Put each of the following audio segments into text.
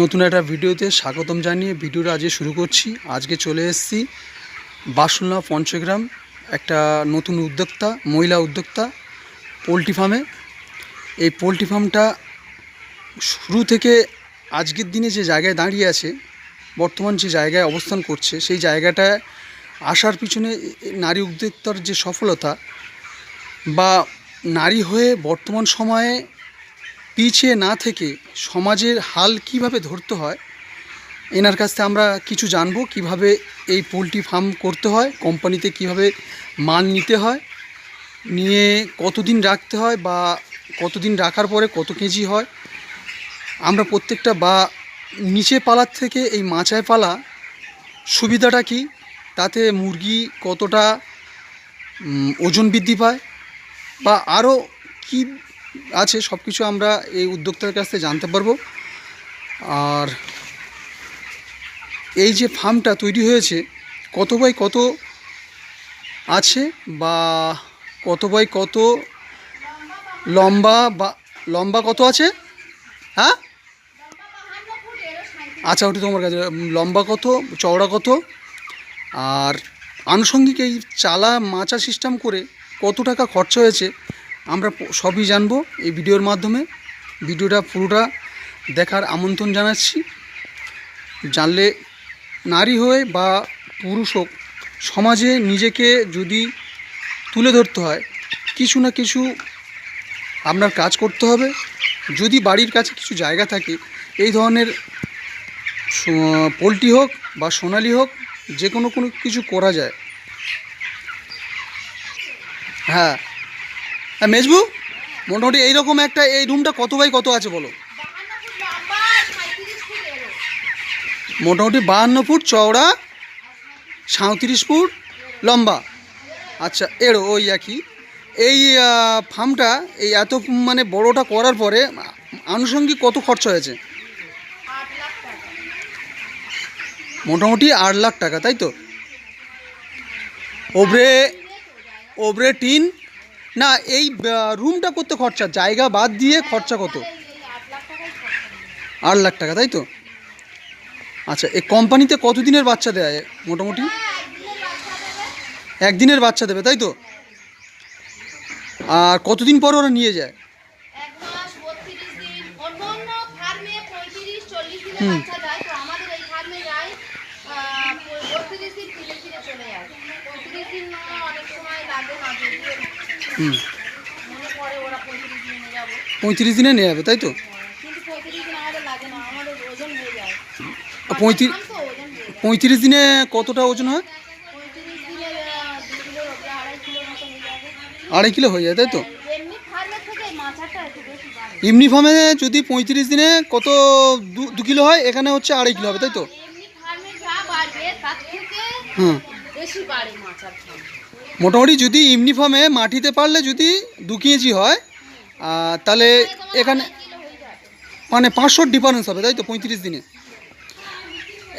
নতুন একটা ভিডিওতে স্বাগতম জানিয়ে ভিডিওটা আজকে শুরু করছি। আজকে চলে এসেছি বাসুলনা পঞ্চগ্রাম একটা নতুন উদ্যোক্তা, মহিলা উদ্যোক্তা পোলট্রি ফার্মে। এই পোলট্রি ফার্মটা শুরু থেকে আজকের দিনে যে জায়গায় দাঁড়িয়ে আছে, বর্তমান যে জায়গায় অবস্থান করছে, সেই জায়গাটায় আসার পিছনে নারী উদ্যোক্তার যে সফলতা বা নারী হয়ে বর্তমান সময়ে পিছিয়ে না থেকে সমাজের হাল কীভাবে ধরতে হয়, এনার কাছ থেকে আমরা কিছু জানব। কীভাবে এই পোলট্রি ফার্ম করতে হয়, কোম্পানিতে কীভাবে মাল নিতে হয়, নিয়ে কতদিন রাখতে হয় বা কতদিন রাখার পরে কত কেজি হয়। আমরা প্রত্যেকটা বা নিচে পালার থেকে এই মাচায় পালা সুবিধাটা কি? তাতে মুরগি কতটা ওজন বৃদ্ধি পায় বা আরও কি আছে সব কিছু আমরা এই উদ্যোক্তার কাছ থেকে জানতে পারব। আর এই যে ফার্মটা তৈরি হয়েছে, কত বাই কত আছে বা কত বাই কত লম্বা বা, লম্বা কত আছে? হ্যাঁ? আচ্ছা ওটি তোমার কাছে, লম্বা কত, চওড়া কত? আর আনুষঙ্গিক এই চালা মাচা সিস্টেম করে কত টাকা খরচা হয়েছে আমরা সবই জানব এই ভিডিওর মাধ্যমে। ভিডিওটা পুরোটা দেখার আমন্ত্রণ জানাচ্ছি। জানলে নারী হয়ে বা পুরুষ হোক, সমাজে নিজেকে যদি তুলে ধরতে হয়, কিছু না কিছু আপনার কাজ করতে হবে। যদি বাড়ির কাছে কিছু জায়গা থাকে, এই ধরনের পোলট্রি হোক বা সোনালি হোক যে কোনো কোনো কিছু করা যায়। হ্যাঁ হ্যাঁ মেজবু, মোটামুটি এইরকম একটা এই রুমটা কত বাই কত আছে বলো? মোটামুটি বাহান্ন ফুট চওড়া সাঁত্রিশ ফুট লম্বা। আচ্ছা এর, ওই একই। এই ফার্মটা এই এত মানে বড়টা করার পরে, আনুষঙ্গিক কত খরচা হয়েছে? মোটামুটি আট লাখ টাকা, তাই তো? ওবরে ওবরে টিন না এই রুমটা করতে খরচা জায়গা বাদ দিয়ে খরচা কত? আট লাখ টাকা তাই তো? আচ্ছা এই কোম্পানিতে কতদিনের বাচ্চা দেয় মোটামুটি? একদিনের বাচ্চা দেবে তাই তো? আর কতদিন পর ওরা নিয়ে যায়? এক মাস বত্রিশ দিন অন্য অন্য ফার্মে পঁয়ত্রিশ চল্লিশ দিনে হুম। বাচ্চা যায় তো আমাদের এই ফার্মে যায় বত্রিশ দিন ফিরে ফিরে চলে যায় পঁয়ত্রিশ দিন অনেক সময় লাগে না যদিও হুম। মনে পঁয়ত্রিশ দিনে নিয়ে যাব তাই তো? পঁয়ত্রিশ দিন আমাদের লাগে না আমাদের ওজন যায় পঁয়ত্রিশ দিনে কতটা ওজন হয়? আড়াই হয়ে কিলো হয়ে যায় তাই তো? এমনি ফার্মে যদি পঁয়ত্রিশ দিনে কত দু দু কিলো হয় এখানে হচ্ছে আড়াই কিলো হবে তাই তো? হুম। মোটামুটি যদি এমনি ফার্মে মাটিতে পারলে যদি দু কেজি হয় তাহলে এখানে হয়ে মানে পাঁচশোর ডিফারেন্স হবে তাই তো? পঁয়ত্রিশ দিনে।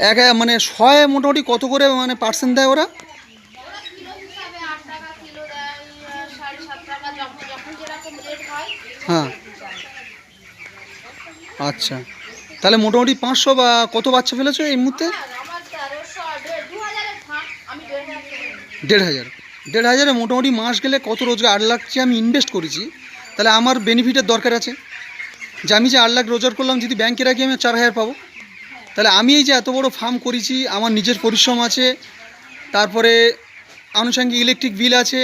এক মানে শয়ে মোটামুটি কত করে মানে পার্সেন্ট দেয় ওরা? হয় হ্যাঁ। আচ্ছা। তাহলে মোটামুটি পাঁচশো বা কত বাচ্চা ফেলেছো এই মুহূর্তে? তেরোশো দেড় হাজার। দেড় হাজারে মোটামুটি মাস গেলে কত রোজগার? আট লাখ যে আমি ইনভেস্ট করেছি, তাহলে আমার বেনিফিটের দরকার আছে। যে আমি যে আট লাখ রোজগার করলাম, যদি ব্যাংকে রাখি আমি চার হাজার পাবো, তাহলে আমি এই যে এত বড় ফার্ম করেছি, আমার নিজের পরিশ্রম আছে, তারপরে আনুষঙ্গিক ইলেকট্রিক বিল আছে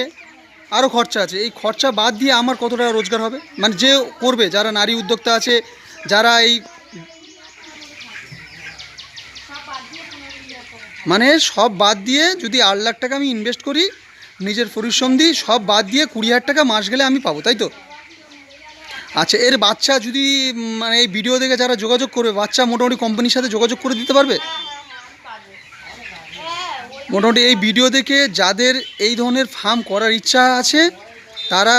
আরও খরচা আছে। এই খরচা বাদ দিয়ে আমার কত টাকা রোজগার হবে? মানে যে করবে, যারা নারী উদ্যোক্তা আছে, যারা এই মানে সব বাদ দিয়ে যদি আট লাখ টাকা আমি ইনভেস্ট করি নিজের পরিশ্রম দিই সব বাদ দিয়ে কুড়ি হাজার টাকা মাস গেলে আমি পাবো, তাই তো? আচ্ছা এর বাচ্চা যদি মানে এই ভিডিও দেখে যারা যোগাযোগ করবে, বাচ্চা মোটামুটি কোম্পানির সাথে যোগাযোগ করে দিতে পারবে? মোটামুটি এই ভিডিও দেখে যাদের এই ধরনের ফার্ম করার ইচ্ছা আছে, তারা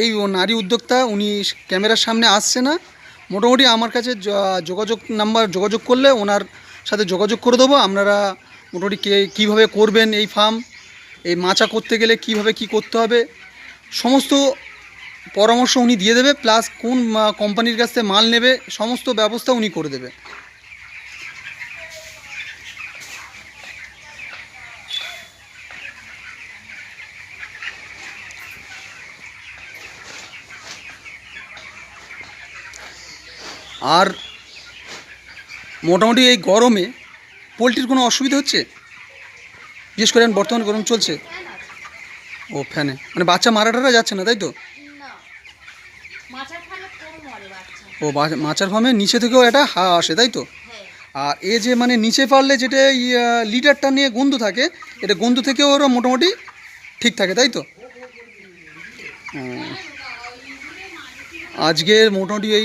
এই নারী উদ্যোক্তা, উনি ক্যামেরার সামনে আসছে না। মোটামুটি আমার কাছে যোগাযোগ নাম্বার যোগাযোগ করলে ওনার সাথে যোগাযোগ করে দেবো। আপনারা মোটামুটি কে, কীভাবে করবেন এই ফার্ম এই মাচা করতে গেলে কীভাবে কি করতে হবে? সমস্ত পরামর্শ উনি দিয়ে দেবে, প্লাস কোন কোম্পানির কাছ থেকে মাল নেবে, সমস্ত ব্যবস্থা উনি করে দেবে। আর মোটামুটি এই গরমে পোলট্রির কোনো অসুবিধা হচ্ছে? বিশেষ করে এখন বর্তমান গরম চলছে? ও ফ্যানে। মানে বাচ্চা মারা টারা যাচ্ছে না তাই তো? ও মাচার ফার্মে নিচে থেকেও এটা হাওয়া আসে তাই তো? হ্যাঁ। আর এ যে মানে নিচে পারলে যেটা লিটারটা নিয়ে গন্ধ থাকে এটা গন্ধ থেকেও ওরা মোটামুটি ঠিক থাকে তাই তো। আজকের মোটামুটি এই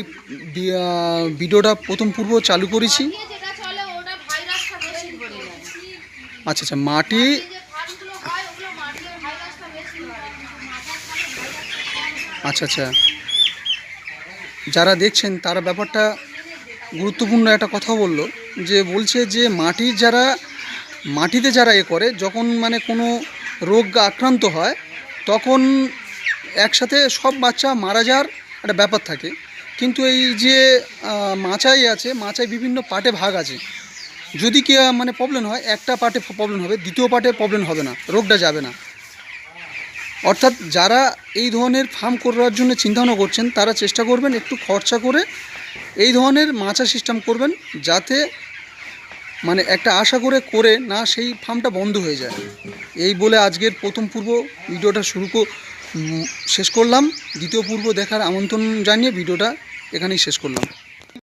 ভিডিওটা প্রথম পূর্ব চালু করেছি দিয়ে যেটা চলে ওটা ভাইরাসটা বেশি ধরে নেয় আচ্ছা আচ্ছা মাটি এই যে ফার্মগুলো হয় ওগুলো মাটির ভাইরাসটা বেশি ধরে মাথার ফালে আচ্ছা মাটি? আচ্ছা আচ্ছা। যারা দেখছেন, তারা ব্যাপারটা গুরুত্বপূর্ণ একটা কথা বলল, যে বলছে যে মাটির যারা, মাটিতে যারা এ করে, যখন মানে কোনো রোগ আক্রান্ত হয়, তখন একসাথে সব বাচ্চা মারা যাওয়ার একটা ব্যাপার থাকে। কিন্তু এই যে মাচাই আছে মাচায় বিভিন্ন পার্টে ভাগ আছে। যদি কি মানে প্রবলেম হয়, একটা পার্টে প্রবলেম হবে, দ্বিতীয় পার্টে প্রবলেম হবে না, রোগটা যাবে না। অর্থাৎ যারা এই ধরনের ফার্ম করার জন্য চিন্তাভাবনা করছেন, তারা চেষ্টা করবেন একটু খরচা করে এই ধরনের মাচা সিস্টেম করবেন, যাতে মানে একটা আশা করে করে না সেই ফার্মটা বন্ধ হয়ে যায়। এই বলে আজকের প্রথম পূর্ব ভিডিওটা শুরু শেষ করলাম। দ্বিতীয় পূর্ব দেখার আমন্ত্রণ জানিয়ে ভিডিওটা এখানেই শেষ করলাম।